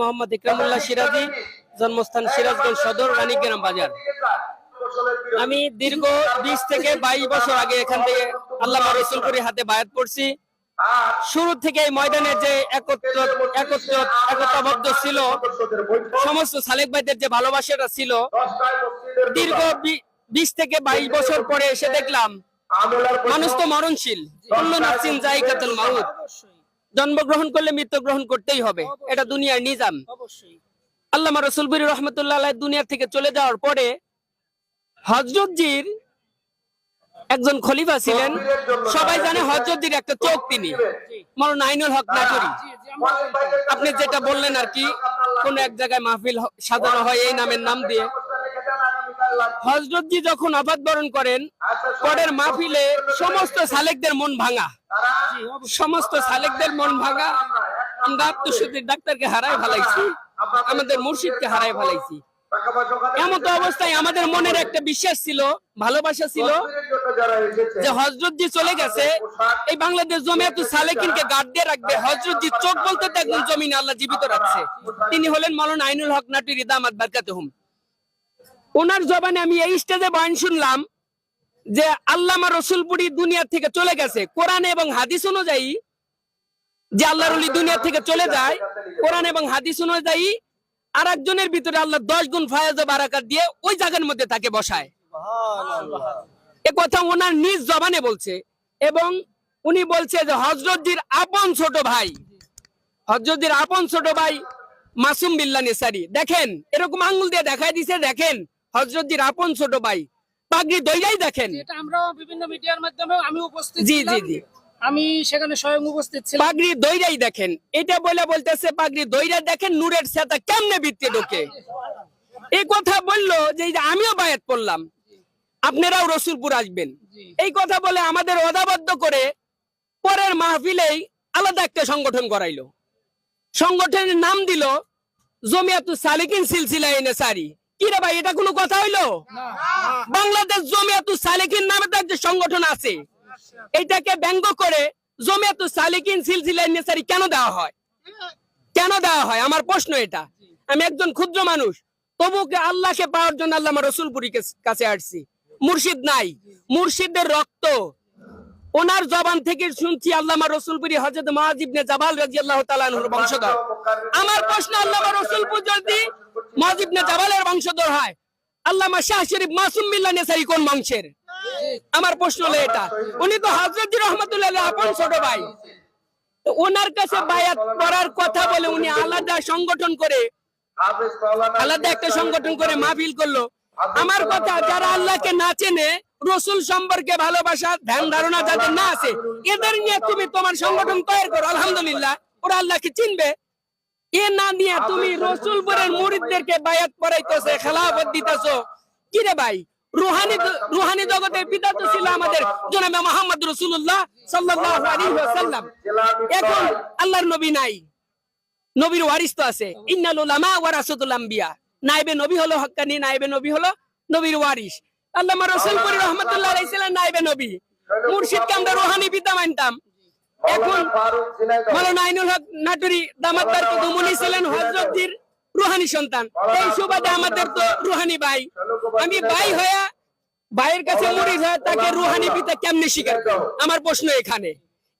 মোহাম্মদ ইকরামুল্লাহ সিরাজি, জন্মস্থান সিরাজগঞ্জ সদর রানীগ্রাম বাজার। আমি দীর্ঘ বিশ থেকে বাইশ বছর আগে এখান থেকে আল্লাহ হাতে বায়াত করছি। শুরু থেকে এই ময়দানে যে একত্র ছিল, সমস্ত সালেক ভাইদের যে ভালোবাসাটা ছিল, দীর্ঘ বিশ থেকে বাইশ বছর পরে এসে দেখলাম, মানুষ তো মরণশীল। অন্য নাফসিন জায়গাতুল মাউত। জন্মগ্রহণ করলে মৃত্যু গ্রহণ করতেই হবে। এটা দুনিয়ার নিজাম। আল্লামা রসুলপুরি রহমতুল্লাহ আলাইহ দুনিয়া থেকে চলে যাওয়ার পরে হজরতজির একজন খলিফা ছিলেন। সবাই জানে হজরতজির একটা চোখ তিনি। মরণ আইনুল হক নাটরি। আপনি যেটা বললেন আর কি কোন এক জায়গায় মাহফিল সাজানো হয় এই নামের নাম দিয়ে। হজরতজি যখন আবাদ বরণ করেন পরের মাহফিলে সমস্ত সালেকদের মন ভাঙা। সমস্ত সালেকদের মন ভাঙা, আমরা আত্মশুদ্ধির ডাক্তারকে হারাই ফেলাইছি, আমাদের মুর্শিদকে তো অবস্থায় আমাদের মনের একটা বিশ্বাস ছিল, ভালোবাসা ছিল, যে হজরতজি চলে গেছে, এই বাংলাদেশ জমিয়াতু সালেকিনকে গার্ড দিয়ে রাখবে। হজরতজি চোখ বলতে তো একজন জমিনে আল্লাহ জীবিত রাখছে। তিনি হলেন মাওলানা আইনুল হক নাটির ইদামাত বারকাতুহুম। ওনার জবানে আমি এই স্টেজে বয়ান শুনলাম যে আল্লামা রসুলপুরি দুনিয়া থেকে চলে গেছে। কোরআন এবং হাদিস অনুযায়ী যে আল্লাহর ওলি দুনিয়া থেকে চলে যায়, কোরআন এবং হাদিস অনুযায়ী আর একজনের ভিতরে আল্লাহ দশ গুণ ফায়াজ বারাকাত দিয়ে ওই জায়গার মধ্যে তাকে বসায়। এ কথা ওনার নিজ জবানে বলছে এবং উনি বলছে যে হজরতজির আপন ছোট ভাই, হজরতজির আপন ছোট ভাই মাসুম বিল্লা নেসারি। দেখেন, এরকম আঙ্গুল দিয়ে দেখাই দিছে, দেখেন, হজরতজির আপন ছোট ভাই। পাগড়ি দইলাই দেখেন। এটা আমরা বিভিন্ন মিডিয়ার মাধ্যমে আমি উপস্থিত জি, জি, জি। আমি সেখানে স্বয়ং উপস্থিত ছিলাম। পাগড়ি দইরাই দেখেন। এটা বলে বলতেছে পাগড়ি দইরা দেখেন নূরের সেতা কেমনে বৃত্তে ঢোকে? এই কথা বলল যে আমিও বায়াত করলাম আপনারাও রসুলপুর আসবেন। এই কথা বলে আমাদের অদাবদ্ধ করে পরের মাহফিলেই আলাদা একটা সংগঠন করাইলো সংগঠনের নাম দিল জমিয়াতু সালিকিন সিলসিলা এনেসারি। কি রে ভাই এটা কোনো কথা হইল? বাংলাদেশ সালিকিন নামে তো একটা সংগঠন আছে। এটাকে ব্যঙ্গ করে সালিকিন নেসারি কেন দেওয়া হয়? কেন দেওয়া হয়? আমার প্রশ্ন এটা। আমি একজন ক্ষুদ্র মানুষ। তবু কে আল্লাহকে পাওয়ার জন্য আল্লাহ আমার রসুলপুরি কাছে আসছি। মুর্শিদ নাই। মুর্শিদের রক্ত। ওনার জবান থেকে শুনছি আল্লামা রসুলপুরি হজরত মহাজিবনে জাবাল রাজিয়াল্লাহু তাআলার বংশধর। আমার প্রশ্ন আল্লামা রসুলপুর যদি মহাজিবনে জাবালের বংশধর হয়। আল্লামা শাহ শরীফ মাসুম বিল্লাহ নেসারি কোন বংশের? আমার প্রশ্ন হলো এটা। উনি তো হজরত রহমতুল্লাহ আপন ছোট ভাই। ওনার কাছে বায়াত করার কথা বলে উনি আলাদা সংগঠন করে, আলাদা একটা সংগঠন করে মাহফিল করল। আমার কথা, যারা আল্লাহকে না চেনে, রসুল সম্পর্কে ভালোবাসা, ধ্যান ধারণা যাদের না আছে, এদের নিয়ে তুমি তোমার সংগঠন তৈরি করো, আলহামদুলিল্লাহ। ওরা আল্লাহকে চিনবে। এ না নিয়ে তুমি রসুলপুরের মুরিদদেরকে বায়াত করাইতেছে খেলাফত দিতেছো। কি রে ভাই? রুহানি রুহানি জগতের পিতা তো ছিল আমাদের জনাবে মোহাম্মদ রসুল্লাহ সাল্লাল্লাহু আলাইহি ওয়াসাল্লাম। এখন আল্লাহর নবী নাই। নবীর ওয়ারিস তো আছে। ইন্নাল উলামা ওয়ারাসাতুল আম্বিয়া। নাইবে নবী হলো হক্কানি নাইবে নবী হলো নবীর ওয়ারিস। আল্লামা রাসূলপুরি রাহমাতুল্লাহ নাইবে নবী। মুর্শিদকে আমরা রুহানি পিতা মানতাম। এখন আইনুল হক নাটুরি উনি ছিলেন রুহানি সন্তান। এই সুবাদে আমাদের তো রুহানি ভাই। আমি ভাই হয়ে ভাইয়ের কাছে হয়ে তাকে রুহানি পিতা কেমনে স্বীকার আমার প্রশ্ন এখানে।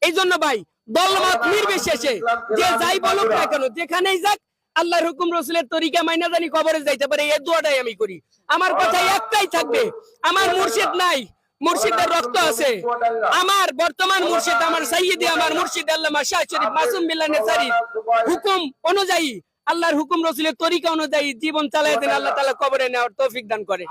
এই জন্য ভাই দলমত নির্বিশেষে যে যাই বলুক না কেন যেখানেই যাক আল্লাহর হুকুম রসুলের তরিকা মাইনা জানি কবরে যাইতে পারে এই দোয়াটাই আমি করি। আমার কথা একটাই থাকবে আমার মুর্শিদ নাই। মুর্শিদের রক্ত আছে। আমার বর্তমান মুর্শিদ আমার সাইয়েদি আমার মুর্শিদ আল্লামা শাহ শরীফ মাসুম বিল্লাহ নেসারি। হুকুম অনুযায়ী আল্লাহর হুকুম রসুলের তরিকা অনুযায়ী জীবন চালাই দেন আল্লাহ তালা কবরে নেওয়ার তৌফিক দান করে।